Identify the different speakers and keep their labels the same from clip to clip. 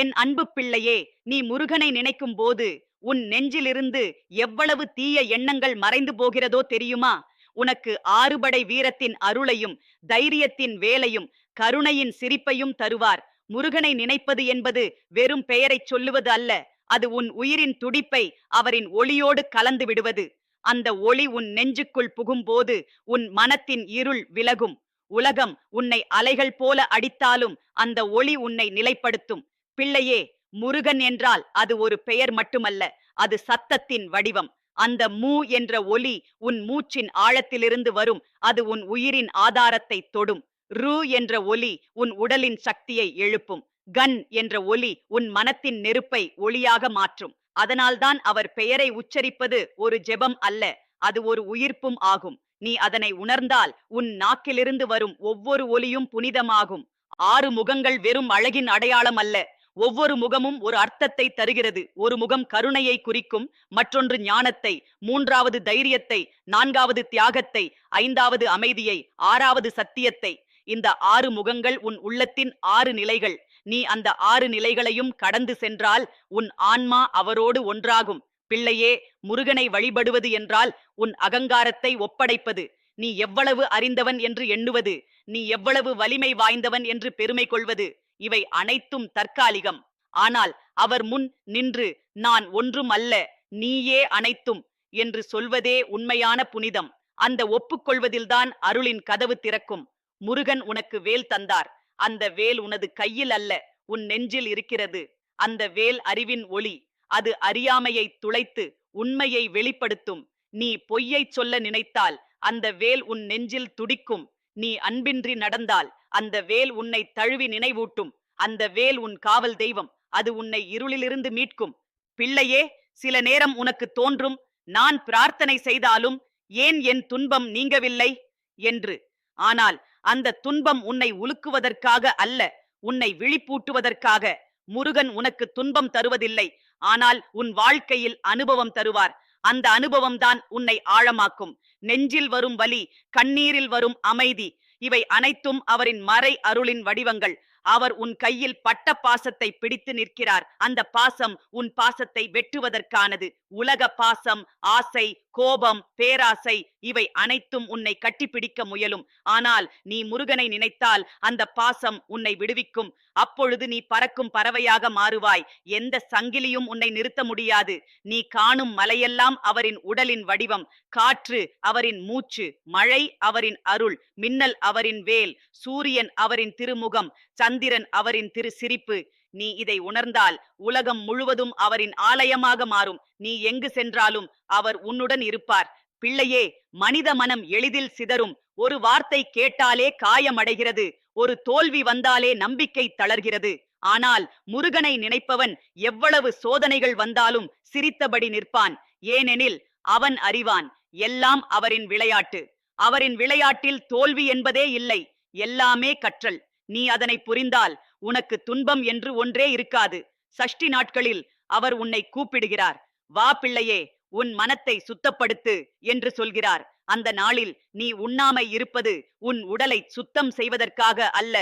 Speaker 1: என் அன்பு பிள்ளையே நீ முருகனை நினைக்கும் போது உன் நெஞ்சிலிருந்து எவ்வளவு தீய எண்ணங்கள் மறைந்து போகிறதோ தெரியுமா? உனக்கு ஆறுபடை வீரத்தின் அருளையும் தைரியத்தின் வேலையும் கருணையின் சிரிப்பையும் தருவார். முருகனை நினைப்பது என்பது வெறும் பெயரைச் சொல்லுவது அல்ல அது உன் உயிரின் துடிப்பை அவரின் ஒளியோடு கலந்து விடுவது. அந்த ஒளி உன் நெஞ்சுக்குள் புகும்போது உன் மனத்தின் இருள் விலகும். உலகம் உன்னை அலைகள் போல அடித்தாலும் அந்த ஒளி உன்னை நிலைப்படுத்தும். பிள்ளையே முருகன் என்றால் அது ஒரு பெயர் மட்டுமல்ல அது சத்தத்தின் வடிவம். அந்த மூ என்ற ஒலி உன் மூச்சின் ஆழத்திலிருந்து வரும் அது உன் உயிரின் ஆதாரத்தை தொடும். ரு என்ற ஒலி உன் உடலின் சக்தியை எழுப்பும். கன் என்ற ஒலி உன் மனத்தின் நெருப்பை ஒளியாக மாற்றும். அதனால்தான் அவர் பெயரை உச்சரிப்பது ஒரு ஜெபம் அல்ல அது ஒரு உயிர்ப்பும் ஆகும். நீ அதனை உணர்ந்தால் உன் நாக்கிலிருந்து வரும் ஒவ்வொரு ஒலியும் புனிதமாகும். ஆறு முகங்கள் வெறும் அழகின் அடையாளம் அல்ல ஒவ்வொரு முகமும் ஒரு அர்த்தத்தை தருகிறது. ஒரு முகம் கருணையை குறிக்கும் மற்றொன்று ஞானத்தை மூன்றாவது தைரியத்தை நான்காவது தியாகத்தை ஐந்தாவது அமைதியை ஆறாவது சத்தியத்தை. இந்த ஆறு முகங்கள் உன் உள்ளத்தின் ஆறு நிலைகள். நீ அந்த ஆறு நிலைகளையும் கடந்து சென்றால் உன் ஆன்மா அவரோடு ஒன்றாகும். பிள்ளையே முருகனை வழிபடுவது என்றால் உன் அகங்காரத்தை ஒப்படைப்பது. நீ எவ்வளவு அறிந்தவன் என்று எண்ணுவது. நீ எவ்வளவு வலிமை வாய்ந்தவன் என்று பெருமை கொள்வது. இவை அனைத்தும் தற்காலிகம். ஆனால் அவர் முன் நின்று நான் ஒன்றும் அல்ல நீயே அனைத்தும் என்று சொல்வதே உண்மையான புனிதம். அந்த ஒப்புக்கொள்வதில்தான் அருளின் கதவு திறக்கும். முருகன் உனக்கு வேல் தந்தார். அந்த வேல் உனது கையில் அல்ல உன் நெஞ்சில் இருக்கிறது. அந்த வேல் அறிவின் ஒளி அது அறியாமையை துளைத்து உண்மையை வெளிப்படுத்தும். நீ பொய்யைச் சொல்ல நினைத்தால் அந்த வேல் உன் நெஞ்சில் துடிக்கும். நீ அன்பின்றி நடந்தால் அந்த வேல் உன்னை தழுவி நினைவூட்டும். அந்த வேல் உன் காவல் தெய்வம். அது உன்னை இருளிலிருந்து மீட்கும். பிள்ளையே சில நேரம் உனக்கு தோன்றும். நான் பிரார்த்தனை செய்தாலும் ஏன் என் துன்பம் நீங்கவில்லை? என்று. ஆனால் அந்த துன்பம் உன்னை உலுக்குவதற்காக அல்ல உன்னை விழிப்பூட்டுவதற்காக. முருகன் உனக்கு துன்பம் தருவதில்லை. ஆனால் உன் வாழ்க்கையில் அனுபவம் தருவார். அந்த அனுபவம்தான் உன்னை ஆழமாக்கும். நெஞ்சில் வரும் வலி கண்ணீரில் வரும் அமைதி. இவை அனைத்தும் அவரின் மறை அருளின் வடிவங்கள். அவர் உன் கையில் பட்ட பாசத்தை பிடித்து நிற்கிறார். அந்த பாசம் உன் பாசத்தை வெட்டுவதற்கானது. உலக பாசம் ஆசை கோபம் பேராசை இவை அனைத்தும் உன்னை கட்டிப்பிடிக்க முயலும். ஆனால் நீ முருகனை நினைத்தால் அந்த பாசம் உன்னை விடுவிக்கும். அப்பொழுது நீ பறக்கும் பறவையாக மாறுவாய். எந்த சங்கிலியும் உன்னை நிறுத்த முடியாது. நீ காணும் மலையெல்லாம் அவரின் உடலின் வடிவம். காற்று அவரின் மூச்சு. மழை அவரின் அருள். மின்னல் அவரின் வேல். சூரியன் அவரின் திருமுகம். சந்திரன் அவரின் திரு சிரிப்பு நீ இதை உணர்ந்தால் உலகம் முழுவதும் அவரின் ஆலயமாக மாறும். நீ எங்கு சென்றாலும் அவர் உன்னுடன் இருப்பார். பிள்ளையே மனித மனம் எளிதில் சிதறும். ஒரு வார்த்தை கேட்டாலே காயமடைகிறது. ஒரு தோல்வி வந்தாலே நம்பிக்கை தளர்கிறது. ஆனால் முருகனை நினைப்பவன் எவ்வளவு சோதனைகள் வந்தாலும் சிரித்தபடி நிற்பான். ஏனெனில் அவன் அறிவான். எல்லாம் அவரின் விளையாட்டு. அவரின் விளையாட்டில் தோல்வி என்பதே இல்லை. எல்லாமே கற்றல். நீ அதனை புரிந்தால் உனக்கு துன்பம் என்று ஒன்றே இருக்காது. சஷ்டி நாட்களில் அவர் உன்னை கூப்பிடுகிறார். வா பிள்ளையே உன் மனத்தை சுத்தப்படுத்து என்று சொல்கிறார். அந்த நாளில் நீ உண்ணாமை இருப்பது உன் உடலை சுத்தம் செய்வதற்காக அல்ல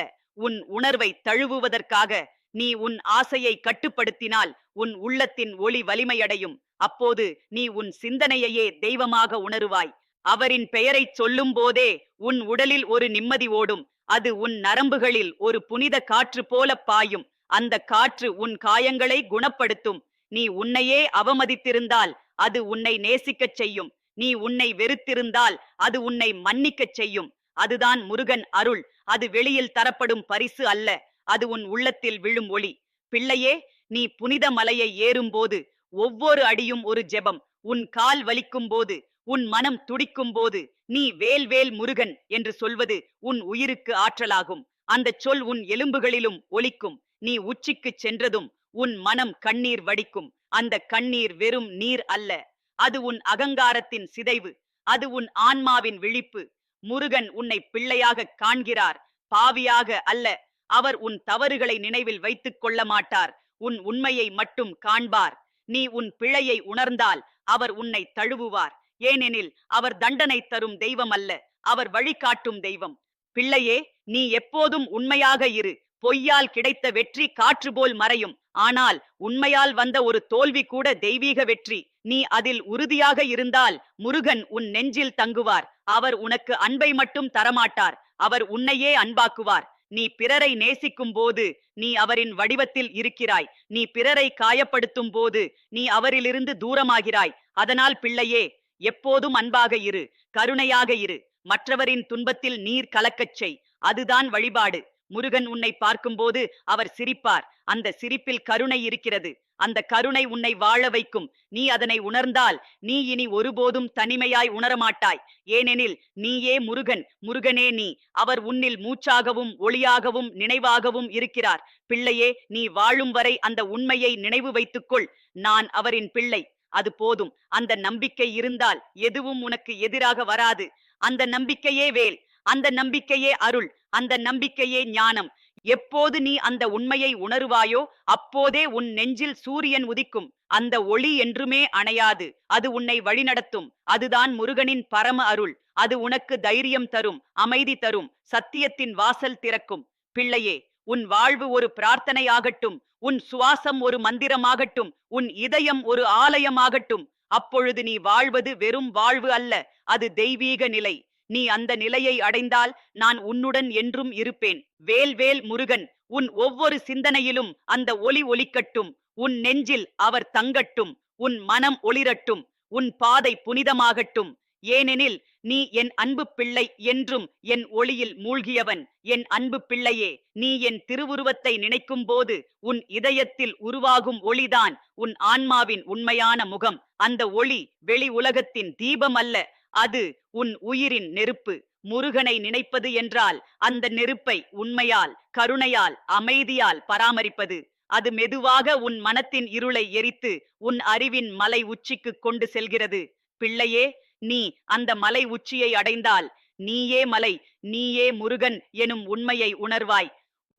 Speaker 1: உன் உணர்வை தழுவுவதற்காக. நீ உன் ஆசையை கட்டுப்படுத்தினால் உன் உள்ளத்தின் ஒளி வலிமையடையும். அப்போது நீ உன் சிந்தனையையே தெய்வமாக உணருவாய். அவரின் பெயரைச் சொல்லும் போதே உன் உடலில் ஒரு நிம்மதி ஓடும். அது உன் நரம்புகளில் ஒரு புனித காற்று போல பாயும். அந்த காற்று உன் காயங்களை குணப்படுத்தும். நீ உன்னையே அவமதித்திருந்தால் அது உன்னை நேசிக்கச் செய்யும். நீ உன்னை வெறுத்திருந்தால் அது உன்னை மன்னிக்கச் செய்யும். அதுதான் முருகன் அருள். அது வெளியில் தரப்படும் பரிசு அல்ல. அது உன் உள்ளத்தில் விழும் ஒளி. பிள்ளையே நீ புனித மலையை ஏறும்போது ஒவ்வொரு அடியும் ஒரு ஜெபம். உன் கால் வலிக்கும் போது உன் மனம் துடிக்கும் போது நீ வேல் வேல் முருகன் என்று சொல்வது உன் உயிருக்கு ஆற்றலாகும். அந்த சொல் உன் எலும்புகளிலும் ஒலிக்கும். நீ உச்சிக்குச் சென்றதும் உன் மனம் கண்ணீர் வடிக்கும். அந்த கண்ணீர் வெறும் நீர் அல்ல. அது உன் அகங்காரத்தின் சிதைவு. அது உன் ஆன்மாவின் விழிப்பு. முருகன் உன்னை பிள்ளையாக காண்கிறார். பாவியாக அல்ல. அவர் உன் தவறுகளை நினைவில் வைத்துக் கொள்ள மாட்டார். உன் உண்மையை மட்டும் காண்பார். நீ உன் பிழையை உணர்ந்தால் அவர் உன்னை தழுவுவார். ஏனெனில் அவர் தண்டனை தரும் தெய்வம் அல்ல அவர் வழிகாட்டும் தெய்வம். பிள்ளையே நீ எப்போதும் உண்மையாக இரு. பொய்யால் கிடைத்த வெற்றி காற்று போல் மறையும். ஆனால் உண்மையால் வந்த ஒரு தோல்வி கூட தெய்வீக வெற்றி. நீ அதில் உறுதியாக இருந்தால் முருகன் உன் நெஞ்சில் தங்குவார். அவர் உனக்கு அன்பை மட்டும் தரமாட்டார். அவர் உன்னையே அன்பாக்குவார். நீ பிறரை நேசிக்கும் போது நீ அவரின் வடிவத்தில் இருக்கிறாய். நீ பிறரை காயப்படுத்தும் போது நீ அவரிலிருந்து தூரமாகிறாய். அதனால் பிள்ளையே எப்போதும் அன்பாக இரு கருணையாக இரு. மற்றவரின் துன்பத்தில் நீர் கலக்கச் செய். அதுதான் வழிபாடு. முருகன் உன்னை பார்க்கும்போது அவர் சிரிப்பார். அந்த சிரிப்பில் கருணை இருக்கிறது. அந்த கருணை உன்னை வாழ வைக்கும். நீ அதனை உணர்ந்தால் நீ இனி ஒருபோதும் தனிமையாய் உணரமாட்டாய். ஏனெனில் நீயே முருகன் முருகனே நீ. அவர் உன்னில் மூச்சாகவும் ஒளியாகவும் நினைவாகவும் இருக்கிறார். பிள்ளையே நீ வாழும் வரை அந்த உண்மையை நினைவு வைத்துக்கொள். நான் அவரின் பிள்ளை. அது போதும். அந்த நம்பிக்கை இருந்தால் எதுவும் உனக்கு எதிராக வராது. அந்த நம்பிக்கையே வேல். அந்த நம்பிக்கையே அருள். அந்த நம்பிக்கையே ஞானம். எப்போது நீ அந்த உண்மையை உணருவாயோ அப்போதே உன் நெஞ்சில் சூரியன் உதிக்கும். அந்த ஒளி என்றுமே அணையாது. அது உன்னை வழிநடத்தும். அதுதான் முருகனின் பரம அருள். அது உனக்கு தைரியம் தரும் அமைதி தரும் சத்தியத்தின் வாசல் திறக்கும். பிள்ளையே உன் வாழ்வு ஒரு பிரார்த்தனையாகட்டும் உன் சுவாசம் ஒரு மந்திரமாகட்டும் உன் இதயம் ஒரு ஆலயமாகட்டும். அப்பொழுது நீ வாழ்வது வெறும் வாழ்வு அல்ல அது தெய்வீக நிலை. நீ அந்த நிலையை அடைந்தால் நான் உன்னுடன் என்றும் இருப்பேன். வேல் வேல் முருகன் உன் ஒவ்வொரு சிந்தனையிலும் அந்த ஒளி ஒலிக்கட்டும். உன் நெஞ்சில் அவர் தங்கட்டும். உன் மனம் ஒளிரட்டும். உன் பாதை புனிதமாகட்டும். ஏனெனில் நீ என் அன்பு பிள்ளை என்றும் என் ஒளியில் மூழ்கியவன் என் அன்பு பிள்ளையே நீ என் திருவுருவத்தை நினைக்கும் போது உன் இதயத்தில் உருவாகும் ஒளிதான் உன் ஆன்மாவின் உண்மையான முகம். அந்த ஒளி வெளி உலகத்தின் தீபம் அல்ல அது உன் உயிரின் நெருப்பு. முருகனை நினைப்பது என்றால் அந்த நெருப்பை உண்மையால் கருணையால் அமைதியால் பராமரிப்பது. அது மெதுவாக உன் மனத்தின் இருளை எரித்து உன் அறிவின் மலை உச்சிக்கு கொண்டு செல்கிறது. பிள்ளையே நீ அந்த மலை உச்சியை அடைந்தால் நீயே மலை நீயே முருகன் எனும் உண்மையை உணர்வாய்.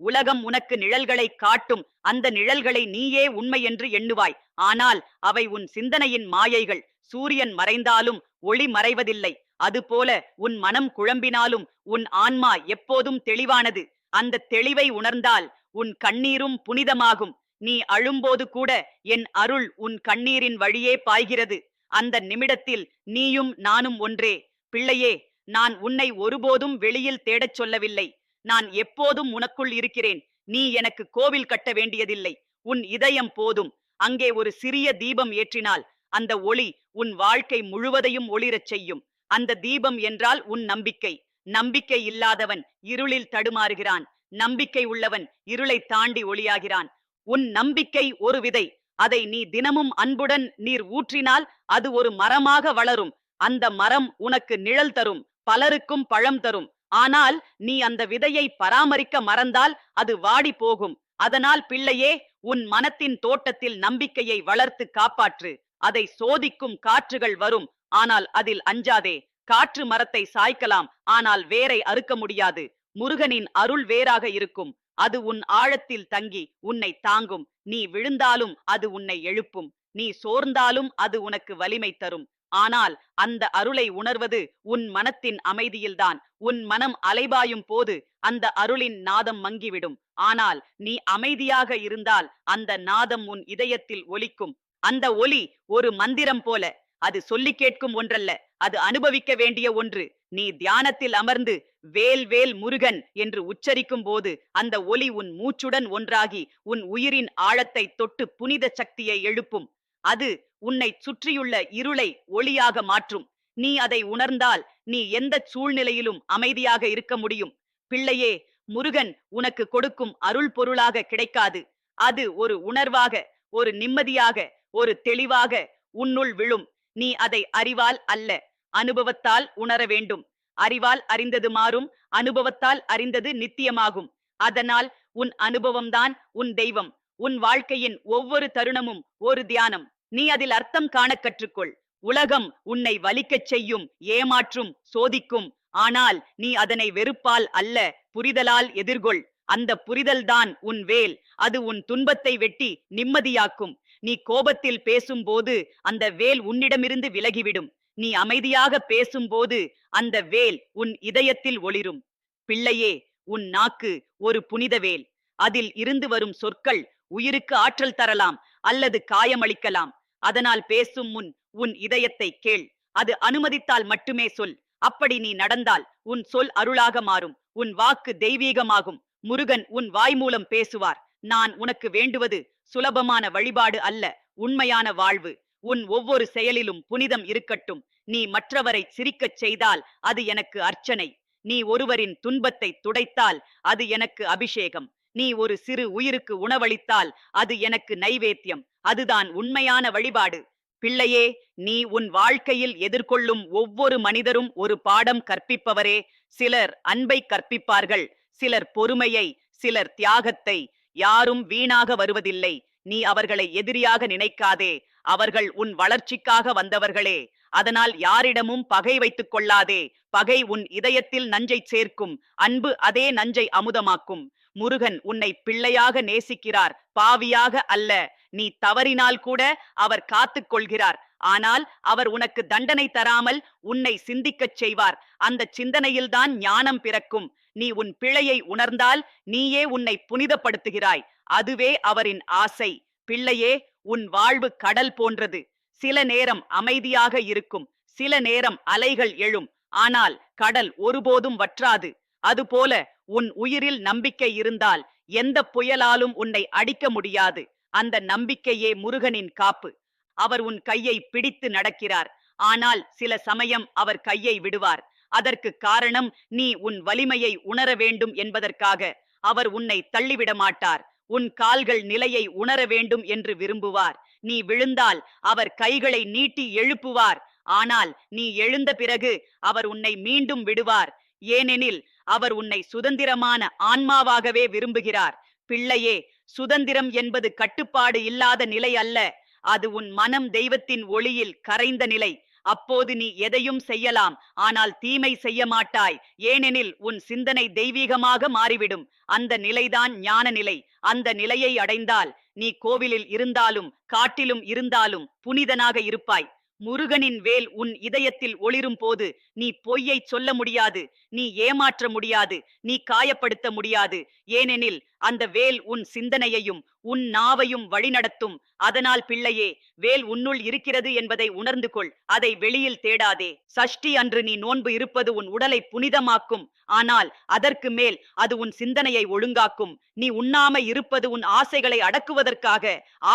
Speaker 1: உலகம் உனக்கு நிழல்களை காட்டும் அந்த நிழல்களை நீயே உண்மை என்று எண்ணுவாய். ஆனால் அவை உன் சிந்தனையின் மாயைகள் சூரியன் மறைந்தாலும் ஒளி மறைவதில்லை. அதுபோல உன் மனம் குழம்பினாலும் உன் ஆன்மா எப்போதும் தெளிவானது. அந்த தெளிவை உணர்ந்தால் உன் கண்ணீரும் புனிதமாகும். நீ அழும்போது கூட என் அருள் உன் கண்ணீரின் வழியே பாய்கிறது. அந்த நிமிடத்தில் நீயும் நானும் ஒன்றே. பிள்ளையே நான் உன்னை ஒருபோதும் வெளியில் தேடச் சொல்லவில்லை. நான் எப்போதும் உனக்குள் இருக்கிறேன். நீ எனக்கு கோவில் கட்ட வேண்டியதில்லை. உன் இதயம் போதும். அங்கே ஒரு சிறிய தீபம் ஏற்றினால் அந்த ஒளி உன் வாழ்க்கை முழுவதையும் ஒளிரச் செய்யும். அந்த தீபம் என்றால் உன் நம்பிக்கை. நம்பிக்கை இல்லாதவன் இருளில் தடுமாறுகிறான். நம்பிக்கை உள்ளவன் இருளை தாண்டி ஒளியாகிறான். உன் நம்பிக்கை ஒரு விதை. அதை நீ தினமும் அன்புடன் நீர் ஊற்றினால் அது ஒரு மரமாக வளரும். அந்த மரம் உனக்கு நிழல் தரும் பலருக்கும் பழம் தரும். ஆனால் நீ அந்த விதையை பராமரிக்க மறந்தால் அது வாடி போகும். அதனால் பிள்ளையே உன் மனத்தின் தோட்டத்தில் நம்பிக்கையை வளர்த்து காப்பாற்று. அதை சோதிக்கும் காற்றுகள் வரும். ஆனால் அதில் அஞ்சாதே காற்று மரத்தை சாய்க்கலாம். ஆனால் வேரை அறுக்க முடியாது. முருகனின் அருள் வேறாக இருக்கும். அது உன் ஆழத்தில் தங்கி உன்னை தாங்கும். நீ விழுந்தாலும் அது உன்னை எழுப்பும். நீ சோர்ந்தாலும் அது உனக்கு வலிமை தரும். ஆனால் அந்த அருளை உணர்வது உன் மனத்தின் அமைதியில்தான். உன் மனம் அலைபாயும் போது அந்த அருளின் நாதம் மங்கிவிடும். ஆனால் நீ அமைதியாக இருந்தால் அந்த நாதம் உன் இதயத்தில் ஒலிக்கும். அந்த ஒலி ஒரு மந்திரம் போல. அது சொல்லி கேட்கும் ஒன்றல்ல. அது அனுபவிக்க வேண்டிய ஒன்று. நீ தியானத்தில் அமர்ந்து வேல் வேல் முருகன் என்று உச்சரிக்கும் போது அந்த ஒலி உன் மூச்சுடன் ஒன்றாகி உன் உயிரின் ஆழத்தை தொட்டு புனித சக்தியை எழுப்பும். அது உன்னை சுற்றியுள்ள இருளை ஒளியாக மாற்றும். நீ அதை உணர்ந்தால் நீ எந்த சூழ்நிலையிலும் அமைதியாக இருக்க முடியும். பிள்ளையே முருகன் உனக்கு கொடுக்கும் அருள் பொருளாக கிடைக்காது. அது ஒரு உணர்வாக ஒரு நிம்மதியாக ஒரு தெளிவாக உன்னுள் விழும். நீ அதை அறிவால் அல்ல அனுபவத்தால் உணர வேண்டும். அறிவால் அறிந்தது மாறும் அனுபவத்தால் அறிந்தது நித்தியமாகும். அதனால் உன் அனுபவம்தான் உன் தெய்வம். உன் வாழ்க்கையின் ஒவ்வொரு தருணமும் ஒரு தியானம். நீ அதில் அர்த்தம் காண கற்றுக்கொள். உலகம் உன்னை வலிக்கச் செய்யும் ஏமாற்றும் சோதிக்கும். ஆனால் நீ அதனை வெறுப்பால் அல்ல புரிதலால் எதிர்கொள். அந்த புரிதல்தான் உன் வேல். அது உன் துன்பத்தை வெட்டி நிம்மதியாக்கும். நீ கோபத்தில் பேசும்போது அந்த வேல் உன்னிடமிருந்து விலகிவிடும். நீ அமைதியாக பேசும்போது அந்த வேல் உன் இதயத்தில் ஒளிரும். பிள்ளையே உன் நாக்கு ஒரு புனித வேல். அதில் இருந்து வரும் சொற்கள் உயிருக்கு ஆற்றல் தரலாம் அல்லது காயமளிக்கலாம். அதனால் பேசும் முன் உன் இதயத்தை கேள். அது அனுமதித்தால் மட்டுமே சொல். அப்படி நீ நடந்தால் உன் சொல் அருளாக மாறும். உன் வாக்கு தெய்வீகமாகும். முருகன் உன் வாய் மூலம் பேசுவார். நான் உனக்கு வேண்டுவது சுலபமான வழிபாடு அல்ல உண்மையான வாழ்வு. உன் ஒவ்வொரு செயலிலும் புனிதம் இருக்கட்டும். நீ மற்றவரை சிரிக்கச் செய்தால் அது எனக்கு அர்ச்சனை. நீ ஒருவரின் துன்பத்தை துடைத்தால் அது எனக்கு அபிஷேகம். நீ ஒரு சிறு உயிருக்கு உணவளித்தால் அது எனக்கு நைவேத்தியம். அதுதான் உண்மையான வழிபாடு. பிள்ளையே நீ உன் வாழ்க்கையில் எதிர்கொள்ளும் ஒவ்வொரு மனிதரும் ஒரு பாடம் கற்பிப்பவரே. சிலர் அன்பை கற்பிப்பார்கள். சிலர் பொறுமையை சிலர் தியாகத்தை. யாரும் வீணாக வருவதில்லை. நீ அவர்களை எதிரியாக நினைக்காதே. அவர்கள் உன் வளர்ச்சிக்காக வந்தவர்களே. அதனால் யாரிடமும் பகை வைத்துக் கொள்ளாதே. பகை உன் இதயத்தில் நஞ்சை சேர்க்கும். அன்பு அதே நஞ்சை அமுதமாக்கும். முருகன் உன்னை பிள்ளையாக நேசிக்கிறார். பாவியாக அல்ல. நீ தவறினால் கூட அவர் காத்துக் கொள்கிறார். ஆனால் அவர் உனக்கு தண்டனை தராமல் உன்னை சிந்திக்கச் செய்வார். அந்த சிந்தனையில்தான் ஞானம் பிறக்கும். நீ உன் பிழையை உணர்ந்தால் நீயே உன்னை புனிதப்படுத்துகிறாய். அதுவே அவரின் ஆசை. பிள்ளையே உன் வாழ்வு கடல் போன்றது. சில நேரம் அமைதியாக இருக்கும். சில நேரம் அலைகள் எழும். ஆனால் கடல் ஒருபோதும் வற்றாது. அதுபோல உன் உயிரில் நம்பிக்கை இருந்தால் எந்த புயலாலும் உன்னை அடிக்க முடியாது. அந்த நம்பிக்கையே முருகனின் காப்பு. அவர் உன் கையை பிடித்து நடக்கிறார். ஆனால் சில சமயம் அவர் கையை விடுவார். அதற்கு காரணம் நீ உன் வலிமையை உணர வேண்டும் என்பதற்காக அவர் உன்னை தள்ளிவிட மாட்டார் உன் கால்கள் நிலையை உணர வேண்டும் என்று விரும்புவார். நீ விழுந்தால் அவர் கைகளை நீட்டி எழுப்புவார். ஆனால் நீ எழுந்த பிறகு அவர் உன்னை மீண்டும் விடுவார். ஏனெனில் அவர் உன்னை சுதந்திரமான ஆன்மாவாகவே விரும்புகிறார். பிள்ளையே சுதந்திரம் என்பது கட்டுப்பாடு இல்லாத நிலை அல்ல. அது உன் மனம் தெய்வத்தின் ஒளியில் கரைந்த நிலை. அப்போது நீ எதையும் செய்யலாம். ஆனால் தீமை செய்ய மாட்டாய். ஏனெனில் உன் சிந்தனை தெய்வீகமாக மாறிவிடும். அந்த நிலைதான் ஞான நிலை. அந்த நிலையை அடைந்தால் நீ கோவிலில் இருந்தாலும் காட்டிலும் இருந்தாலும் புனிதனாக இருப்பாய். முருகனின் வேல் உன் இதயத்தில் ஒளிரும் போது நீ பொய்யை சொல்ல முடியாது. நீ ஏமாற்ற முடியாது. நீ காயப்படுத்த முடியாது. ஏனெனில் அந்த வேல் உன் சிந்தனையையும் உன் நாவையும் வழிநடத்தும். அதனால் பிள்ளையே வேல் உன்னுள் இருக்கிறது என்பதை உணர்ந்து கொள். அதை வெளியில் தேடாதே. சஷ்டி அன்று நீ நோன்பு இருப்பது உன் உடலை புனிதமாக்கும். ஆனால் அதற்கு மேல் அது உன் சிந்தனையை ஒழுங்காக்கும். நீ உண்ணாம இருப்பது உன் ஆசைகளை அடக்குவதற்காக.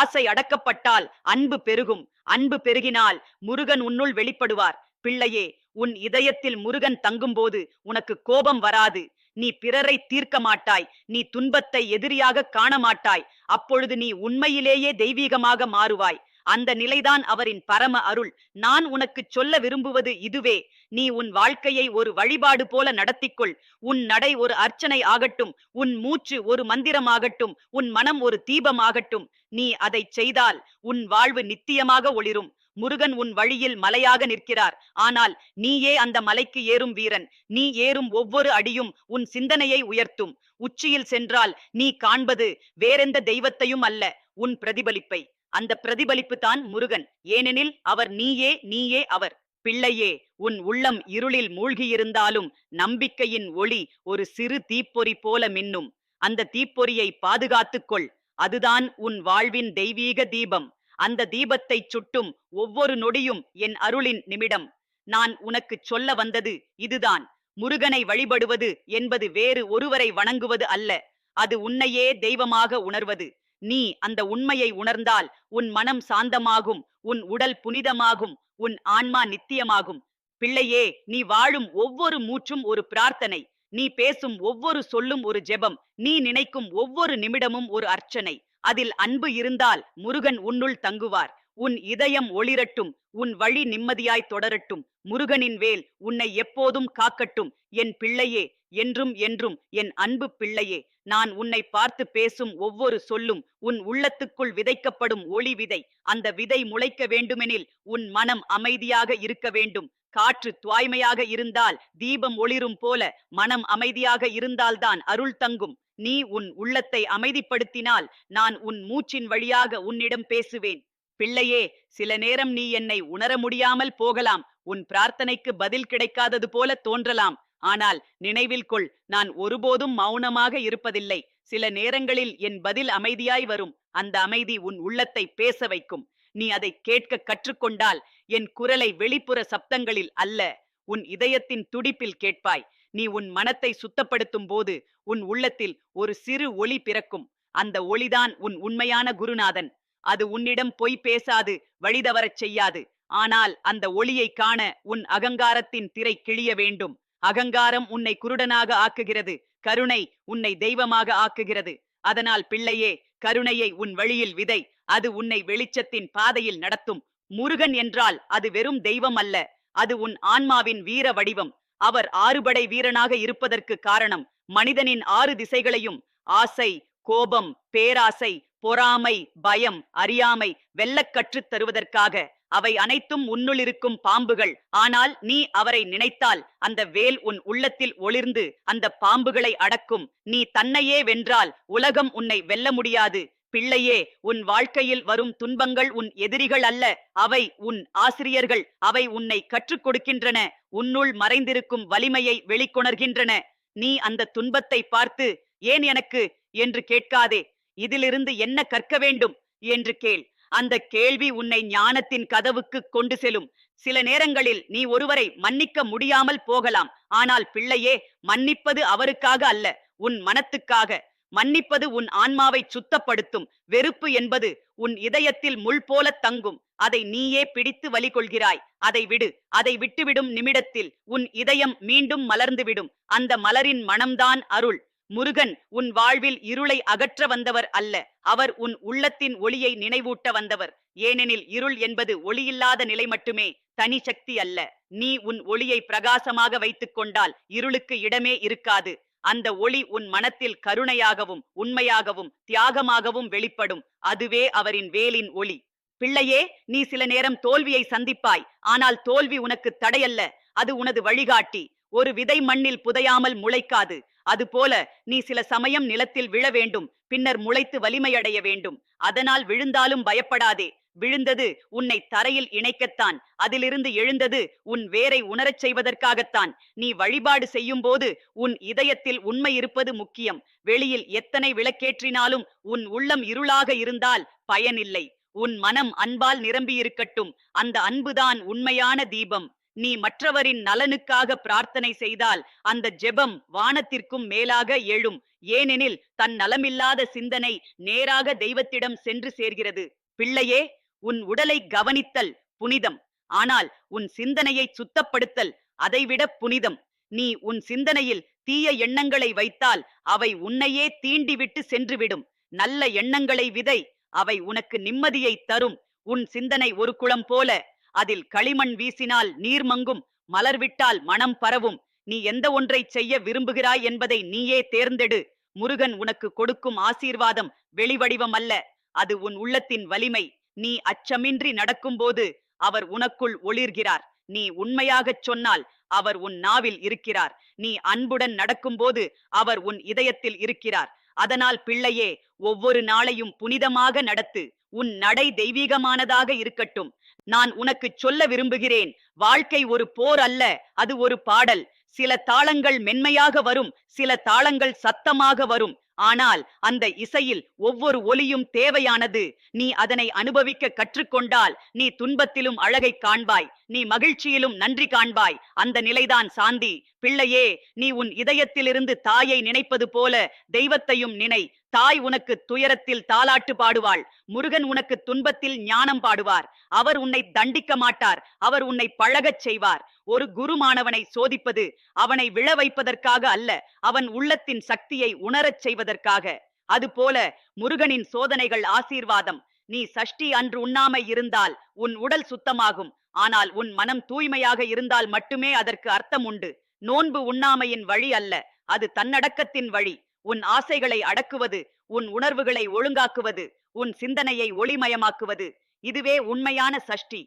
Speaker 1: ஆசை அடக்கப்பட்டால் அன்பு பெருகும். அன்பு பெருகினால் முருகன் உன்னுள் வெளிப்படுவார். பிள்ளையே உன் இதயத்தில் முருகன் தங்கும்போது உனக்கு கோபம் வராது. நீ பிறரை தீர்க்க மாட்டாய். நீ துன்பத்தை எதிரியாக காண மாட்டாய். அப்பொழுது நீ உண்மையிலேயே தெய்வீகமாக மாறுவாய். அந்த நிலைதான் அவரின் பரம அருள். நான் உனக்கு சொல்ல விரும்புவது இதுவே. நீ உன் வாழ்க்கையை ஒரு வழிபாடு போல நடத்திக்கொள். உன் நடை ஒரு அர்ச்சனை ஆகட்டும். உன் மூச்சு ஒரு மந்திரமாகட்டும். உன் மனம் ஒரு தீபமாகட்டும். நீ அதை செய்தால் உன் வாழ்வு நித்தியமாக ஒளிரும். முருகன் உன் வழியில் மலையாக நிற்கிறார். ஆனால் நீயே அந்த மலைக்கு ஏறும் வீரன். நீ ஏறும் ஒவ்வொரு அடியும் உன் சிந்தனையை உயர்த்தும். உச்சியில் சென்றால் நீ காண்பது வேறெந்த தெய்வத்தையும் அல்ல உன் பிரதிபலிப்பை. அந்த பிரதிபலிப்பு தான் முருகன். ஏனெனில் அவர் நீயே நீயே அவர். பிள்ளையே உன் உள்ளம் இருளில் மூழ்கியிருந்தாலும் நம்பிக்கையின் ஒளி ஒரு சிறு தீப்பொறி போல மின்னும். அந்த தீப்பொறியை பாதுகாத்துக் கொள். அதுதான் உன் வாழ்வின் தெய்வீக தீபம். அந்த தீபத்தை சுட்டும் ஒவ்வொரு நொடியும் என் அருளின் நிமிடம். நான் உனக்குச் சொல்ல வந்தது இதுதான். முருகனை வழிபடுவது என்பது வேறு ஒருவரை வணங்குவது அல்ல. அது உன்னையே தெய்வமாக உணர்வது. நீ அந்த உண்மையை உணர்ந்தால் உன் மனம் சாந்தமாகும் உன் உடல் புனிதமாகும் உன் ஆன்மா நித்தியமாகும். பிள்ளையே நீ வாழும் ஒவ்வொரு மூச்சும் ஒரு பிரார்த்தனை. நீ பேசும் ஒவ்வொரு சொல்லும் ஒரு ஜெபம். நீ நினைக்கும் ஒவ்வொரு நிமிடமும் ஒரு அர்ச்சனை. அதில் அன்பு இருந்தால் முருகன் உன்னுள் தங்குவார். உன் இதயம் ஒளிரட்டும் உன் வழி நிம்மதியாய் தொடரட்டும். முருகனின் வேல் உன்னை எப்போதும் காக்கட்டும். என் பிள்ளையே என்றும் என்றும் என் அன்பு பிள்ளையே நான் உன்னை பார்த்து பேசும் ஒவ்வொரு சொல்லும் உன் உள்ளத்துக்குள் விதைக்கப்படும் ஒளி விதை. அந்த விதை முளைக்க வேண்டுமெனில் உன் மனம் அமைதியாக இருக்க வேண்டும். காற்று துவாய்மையாக இருந்தால் தீபம் ஒளிரும் போல மனம் அமைதியாக இருந்தால்தான் அருள் தங்கும். நீ உன் உள்ளத்தை அமைதிப்படுத்தினால் நான் உன் மூச்சின் வழியாக உன்னிடம் பேசுவேன். பிள்ளையே சில நேரம் நீ என்னை உணர முடியாமல் போகலாம். உன் பிரார்த்தனைக்கு பதில் கிடைக்காதது போல தோன்றலாம். ஆனால் நினைவில் கொள் நான் ஒருபோதும் மௌனமாக இருப்பதில்லை. சில நேரங்களில் என் பதில் அமைதியாய் வரும். அந்த அமைதி உன் உள்ளத்தை பேச வைக்கும். நீ அதை கேட்க கற்றுக்கொண்டால் என் குரலை வெளிப்புற சப்தங்களில் அல்ல உன் இதயத்தின் துடிப்பில் கேட்பாய். நீ உன் மனத்தை சுத்தப்படுத்தும் போது உன் உள்ளத்தில் ஒரு சிறு ஒளி பிறக்கும். அந்த ஒளிதான் உன் உண்மையான குருநாதன். அது உன்னிடம் பொய் பேசாது வழிதவரச் செய்யாது. ஆனால் அந்த ஒளியை காண உன் அகங்காரத்தின் திரை கிழிய வேண்டும். அகங்காரம் உன்னை குருடனாக ஆக்குகிறது. கருணை உன்னை தெய்வமாக ஆக்குகிறது. அதனால் பிள்ளையே கருணையை உன் வழியில் விதை. அது உன்னை வெளிச்சத்தின் பாதையில் நடத்தும். முருகன் என்றால் அது வெறும் தெய்வம் அல்ல. அது உன் ஆன்மாவின் வீர வடிவம். அவர் ஆறுபடை வீரனாக இருப்பதற்கு காரணம். மனிதனின் ஆறு திசைகளையும் ஆசை கோபம் பேராசை பொறாமை பயம் அறியாமை வெல்லக் கற்றுத் தருவதற்காக அவை அனைத்தும் உன்னுள் இருக்கும் பாம்புகள். ஆனால் நீ அவரை நினைத்தால் அந்த வேல் உன் உள்ளத்தில் ஒளிர்ந்து அந்த பாம்புகளை அடக்கும். நீ தன்னையே வென்றால் உலகம் உன்னை வெல்ல முடியாது. பிள்ளையே உன் வாழ்க்கையில் வரும் துன்பங்கள் உன் எதிரிகள் அல்ல. அவை உன் ஆசிரியர்கள். அவை உன்னை கற்றுக் கொடுக்கின்றன. உன்னுள் மறைந்திருக்கும் வலிமையை வெளிக்கொணர்கின்றன. நீ அந்த துன்பத்தை பார்த்து ஏன் எனக்கு? என்று கேட்காதே. இதிலிருந்து என்ன கற்க வேண்டும்? என்று கேள். அந்த கேள்வி உன்னை ஞானத்தின் கதவுக்கு கொண்டு செல்லும். சில நேரங்களில் நீ ஒருவரை மன்னிக்க முடியாமல் போகலாம். ஆனால் பிள்ளையே மன்னிப்பது அவருக்காக அல்ல உன் மனத்துக்காக. மன்னிப்பது உன் ஆன்மாவை சுத்தப்படுத்தும். வெறுப்பு என்பது உன் இதயத்தில் முள் போல தங்கும். அதை நீயே பிடித்து வலி கொள்கிறாய் அதை விடு. அதை விட்டுவிடும் நிமிடத்தில் உன் இதயம் மீண்டும் மலர்ந்துவிடும். அந்த மலரின் மனம்தான் அருள். முருகன் உன் வாழ்வில் இருளை அகற்ற வந்தவர் அல்ல. அவர் உன் உள்ளத்தின் ஒளியை நினைவூட்ட வந்தவர். ஏனெனில் இருள் என்பது ஒளியில்லாத நிலை மட்டுமே தனி சக்தி அல்ல. நீ உன் ஒளியை பிரகாசமாக வைத்துக் கொண்டால் இருளுக்கு இடமே இருக்காது. அந்த ஒளி உன் மனத்தில் கருணையாகவும் உண்மையாகவும் தியாகமாகவும் வெளிப்படும். அதுவே அவரின் வேலின் ஒளி. பிள்ளையே நீ சில நேரம் தோல்வியை சந்திப்பாய். ஆனால் தோல்வி உனக்கு தடையல்ல. அது உனது வழிகாட்டி. ஒரு விதை மண்ணில் புதையாமல் முளைக்காது. அதுபோல நீ சில சமயம் நிலத்தில் விழ வேண்டும். பின்னர் முளைத்து வலிமையடைய வேண்டும். அதனால் விழுந்தாலும் பயப்படாதே. விழுந்தது உன்னை தரையில் இணைக்கத்தான். அதிலிருந்து எழுந்தது உன் வேரை உணரச் செய்வதற்காகத்தான். நீ வழிபாடு செய்யும் போது உன் இதயத்தில் உண்மை இருப்பது முக்கியம். வெளியில் எத்தனை விளக்கேற்றினாலும் உன் உள்ளம் இருளாக இருந்தால் பயனில்லை. உன் மனம் அன்பால் நிரம்பியிருக்கட்டும். அந்த அன்புதான் உண்மையான தீபம். நீ மற்றவரின் நலனுக்காக பிரார்த்தனை செய்தால் அந்த ஜெபம் வானத்திற்கும் மேலாக எழும். ஏனெனில் தன் நலமில்லாத சிந்தனை நேராக தெய்வத்திடம் சென்று சேர்கிறது. பிள்ளையே உன் உடலை கவனித்தல் புனிதம். ஆனால் உன் சிந்தனையை சுத்தப்படுத்தல் அதைவிட புனிதம். நீ உன் சிந்தனையில் தீய எண்ணங்களை வைத்தால் அவை உன்னையே தீண்டிவிட்டு சென்றுவிடும். நல்ல எண்ணங்களை விதை அவை உனக்கு நிம்மதியை தரும். உன் சிந்தனை ஒரு குளம் போல. அதில் களிமண் வீசினால் நீர் மங்கும். மலர் விட்டால் மனம் பரவும். நீ எந்த ஒன்றை செய்ய விரும்புகிறாய் என்பதை நீயே தேர்ந்தெடு. முருகன் உனக்கு கொடுக்கும் ஆசீர்வாதம் வெளிவடிவம் அல்ல. அது உன் உள்ளத்தின் வலிமை. நீ அச்சமின்றி நடக்கும்போது அவர் உனக்குள் ஒளிர்கிறார். நீ உண்மையாகச் சொன்னால் அவர் உன் நாவில் இருக்கிறார். நீ அன்புடன் நடக்கும்போது அவர் உன் இதயத்தில் இருக்கிறார். அதனால் பிள்ளையே ஒவ்வொரு நாளையும் புனிதமாக நடத்து உன் நடை தெய்வீகமானதாக இருக்கட்டும். நான் உனக்கு சொல்ல விரும்புகிறேன் வாழ்க்கை ஒரு போர் அல்ல அது ஒரு பாடல். சில தாளங்கள் மென்மையாக வரும் சில தாளங்கள் சத்தமாக வரும். ஆனால் அந்த இசையில் ஒவ்வொரு ஒலியும் தேவையானது. நீ அதனை அனுபவிக்க கற்றுக்கொண்டால் நீ துன்பத்திலும் அழகை காண்பாய். நீ மகிழ்ச்சியிலும் நன்றி காண்பாய். அந்த நிலைதான் சாந்தி. பிள்ளையே நீ உன் இதயத்திலிருந்து தாயை நினைப்பது போல தெய்வத்தையும் நினை. தாய் உனக்கு துயரத்தில் தாலாட்டு பாடுவாள். முருகன் உனக்கு துன்பத்தில் ஞானம் பாடுவார். அவர் உன்னை தண்டிக்க மாட்டார். அவர் உன்னை பழகச் செய்வார். ஒரு குரு மாணவனை சோதிப்பது அவனை விழ வைப்பதற்காக அல்ல அவன் உள்ளத்தின் சக்தியை உணரச் செய்வதற்காக. அதுபோல முருகனின் சோதனைகள் ஆசீர்வாதம். நீ சஷ்டி அன்று உண்ணாமை இருந்தால் உன் உடல் சுத்தமாகும். ஆனால் உன் மனம் தூய்மையாக இருந்தால் மட்டுமே அதற்கு அர்த்தம் உண்டு. நோன்பு உண்ணாமையின் வழி அல்ல அது தன்னடக்கத்தின் வழி. உன் ஆசைகளை அடக்குவது உன் உணர்வுகளை ஒழுங்காக்குவது உன் சிந்தனையை ஒளிமயமாக்குவது இதுவே உண்மையான சஷ்டி.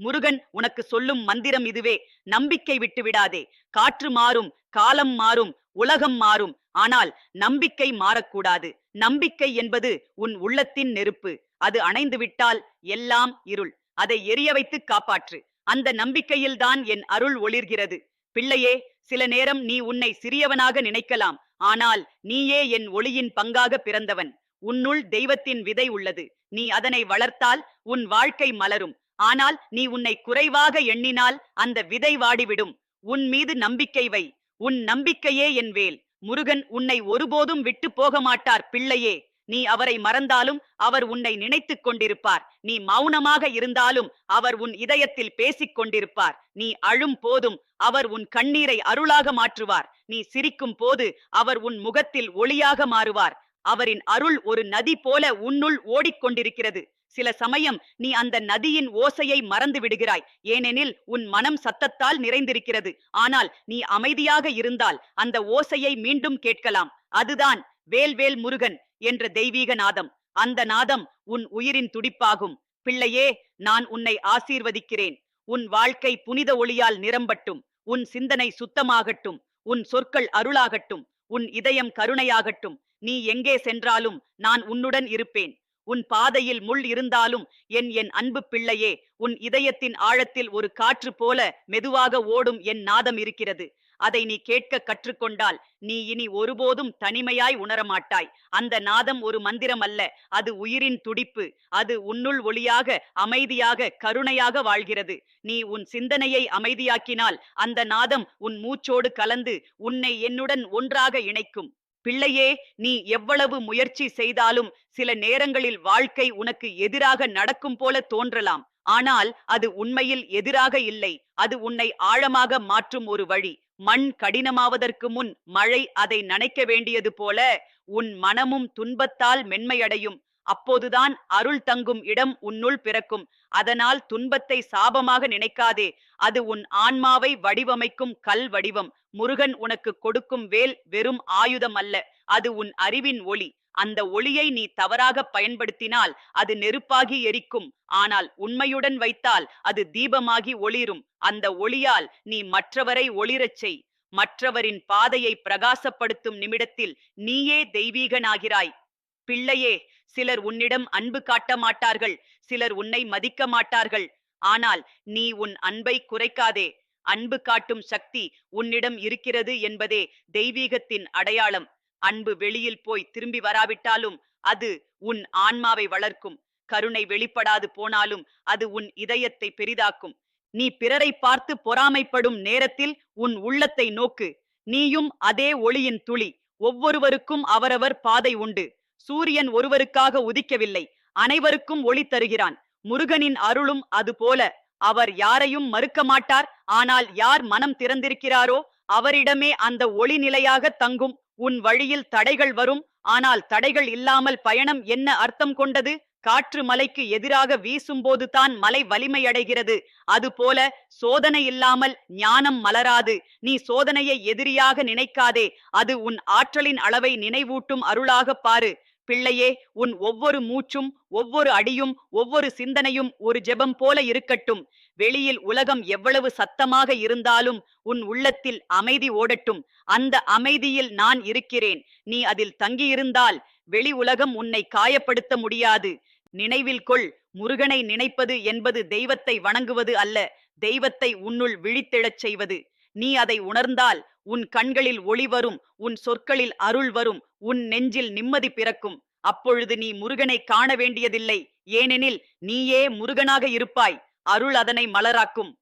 Speaker 1: முருகன் உனக்கு சொல்லும் மந்திரம் இதுவே. நம்பிக்கை விட்டு விடாதே காற்று மாறும் காலம் மாறும் உலகம் மாறும். ஆனால் நம்பிக்கை மாறக்கூடாது. நம்பிக்கை என்பது உன் உள்ளத்தின் நெருப்பு. அது அணைந்து விட்டால் எல்லாம் இருள். அதை எரிய வைத்து காப்பாற்று. அந்த நம்பிக்கையில்தான் என் அருள் ஒளிர்கிறது. பிள்ளையே சில நேரம் நீ உன்னை சிறியவனாக நினைக்கலாம். ஆனால் நீயே என் ஒளியின் பங்காக பிறந்தவன். உன்னுள் தெய்வத்தின் விதை உள்ளது. நீ அதனை வளர்த்தால் உன் வாழ்க்கை மலரும். ஆனால் நீ உன்னை குறைவாக எண்ணினால் அந்த விதை வாடிவிடும். உன் மீது நம்பிக்கை வை. உன் நம்பிக்கையே என் வேல். முருகன் உன்னை ஒருபோதும் விட்டு போக மாட்டார் பிள்ளையே. நீ அவரை மறந்தாலும் அவர் உன்னை நினைத்துக் கொண்டிருப்பார். நீ மௌனமாக இருந்தாலும் அவர் உன் இதயத்தில் பேசிக் கொண்டிருப்பார். நீ அழும் போதும் அவர் உன் கண்ணீரை அருளாக மாற்றுவார். நீ சிரிக்கும் போது அவர் உன் முகத்தில் ஒளியாக மாறுவார். அவரின் அருள் ஒரு நதி போல உன்னுள் ஓடிக்கொண்டிருக்கிறது. சில சமயம் நீ அந்த நதியின் ஓசையை மறந்து விடுகிறாய். ஏனெனில் உன் மனம் சத்தத்தால் நிறைந்திருக்கிறது. ஆனால் நீ அமைதியாக இருந்தால் அந்த ஓசையை மீண்டும் கேட்கலாம். அதுதான் வேல்வேல் முருகன். என்ற தெய்வீக நாதம். அந்த நாதம் உன் உயிரின் துடிப்பாகும். பிள்ளையே நான் உன்னை ஆசீர்வதிக்கிறேன். உன் வாழ்க்கை புனித ஒளியால் நிரம்பட்டும். உன் சிந்தனை சுத்தமாகட்டும். உன் சொற்கள் அருளாகட்டும். உன் இதயம் கருணையாகட்டும். நீ எங்கே சென்றாலும் நான் உன்னுடன் இருப்பேன். உன் பாதையில் முள் இருந்தாலும் என் என் அன்பு பிள்ளையே உன் இதயத்தின் ஆழத்தில் ஒரு காற்று போல மெதுவாக ஓடும் என் நாதம் இருக்கிறது. அதை நீ கேட்க கற்றுக்கொண்டால் நீ இனி ஒருபோதும் தனிமையாய் உணரமாட்டாய். அந்த நாதம் ஒரு மந்திரம் அல்ல அது உயிரின் துடிப்பு அது உன்னுள் ஒளியாக அமைதியாக கருணையாக வாழ்கிறது. நீ உன் சிந்தனையை அமைதியாக்கினால் அந்த நாதம் உன் மூச்சோடு கலந்து உன்னை என்னுடன் ஒன்றாக இணைக்கும். பிள்ளையே நீ எவ்வளவு முயற்சி செய்தாலும் சில நேரங்களில் வாழ்க்கை உனக்கு எதிராக நடக்கும் போல தோன்றலாம். ஆனால் அது உண்மையில் எதிராக இல்லை. அது உன்னை ஆழமாக மாற்றும் ஒரு வழி. மண் கடினமாவதற்கு முன் மழை அதை நனைக்க வேண்டியது போல உன் மனமும் துன்பத்தால் மென்மையடையும். அப்போதுதான் அருள் தங்கும் இடம் உன்னுள் பிறக்கும். அதனால் துன்பத்தை சாபமாக நினைக்காதே. அது உன் ஆன்மாவை வடிவமைக்கும் கல் வடிவம். முருகன் உனக்கு கொடுக்கும் வேல் வெறும் ஆயுதம் அல்ல. அது உன் அறிவின் ஒளி. அந்த ஒளியை நீ தவறாக பயன்படுத்தினால் அது நெருப்பாகி எரிக்கும். ஆனால் உண்மையுடன் வைத்தால் அது தீபமாகி ஒளிரும். அந்த ஒளியால் நீ மற்றவரை ஒளிரச் செய். மற்றவரின் பாதையை பிரகாசப்படுத்தும் நிமிடத்தில் நீயே தெய்வீகனாகிறாய். பிள்ளையே சிலர் உன்னிடம் அன்பு காட்ட மாட்டார்கள். சிலர் உன்னை மதிக்க மாட்டார்கள். ஆனால் நீ உன் அன்பை குறைக்காதே. அன்பு காட்டும் சக்தி உன்னிடம் இருக்கிறது என்பதே தெய்வீகத்தின் அடையாளம். அன்பு வெளியில் போய் திரும்பி வராவிட்டாலும் அது உன் ஆன்மாவை வளர்க்கும். கருணை வெளிப்படாது போனாலும் அது உன் இதயத்தை பெரிதாக்கும். நீ பிறரை பார்த்து பொறாமைப்படும் நேரத்தில் உன் உள்ளத்தை நோக்கு. நீயும் அதே ஒளியின் துளி. ஒவ்வொருவருக்கும் அவரவர் பாதை உண்டு. சூரியன் ஒருவருக்காக உதிக்கவில்லை. அனைவருக்கும் ஒளி தருகிறான். முருகனின் அருளும் அதுபோல அவர் யாரையும் மறுக்க மாட்டார். ஆனால் யார் மனம் திறந்திருக்கிறாரோ அவரிடமே அந்த ஒளி நிலையாக தங்கும் உன் வழியில் தடைகள் வரும். ஆனால் தடைகள் இல்லாமல் பயணம் என்ன அர்த்தம் கொண்டது? காற்று மலைக்கு எதிராக வீசும்போது தான் மலை வலிமையடைகிறது. அதுபோல சோதனை இல்லாமல் ஞானம் மலராது. நீ சோதனையை எதிரியாக நினைக்காதே. அது உன் ஆற்றலின் அளவை நினைவூட்டும் அருளாக பாரு. பிள்ளையே உன் ஒவ்வொரு மூச்சும் ஒவ்வொரு அடியும் ஒவ்வொரு சிந்தனையும் ஒரு ஜெபம் போல இருக்கட்டும். வெளியில் உலகம் எவ்வளவு சத்தமாக இருந்தாலும் உன் உள்ளத்தில் அமைதி ஓடட்டும். அந்த அமைதியில் நான் இருக்கிறேன். நீ அதில் தங்கியிருந்தால் வெளி உலகம் உன்னை காயப்படுத்த முடியாது. நினைவில் கொள் முருகனை நினைப்பது என்பது தெய்வத்தை வணங்குவது அல்ல தெய்வத்தை உன்னுள் விழித்தெழச் செய்வது. நீ அதை உணர்ந்தால் உன் கண்களில் ஒளி வரும் உன் சொற்களில் அருள் வரும் உன் நெஞ்சில் நிம்மதி பிறக்கும். அப்பொழுது நீ முருகனை காண வேண்டியதில்லை. ஏனெனில் நீயே முருகனாக இருப்பாய். அருள் அதனை மலராக்கும்.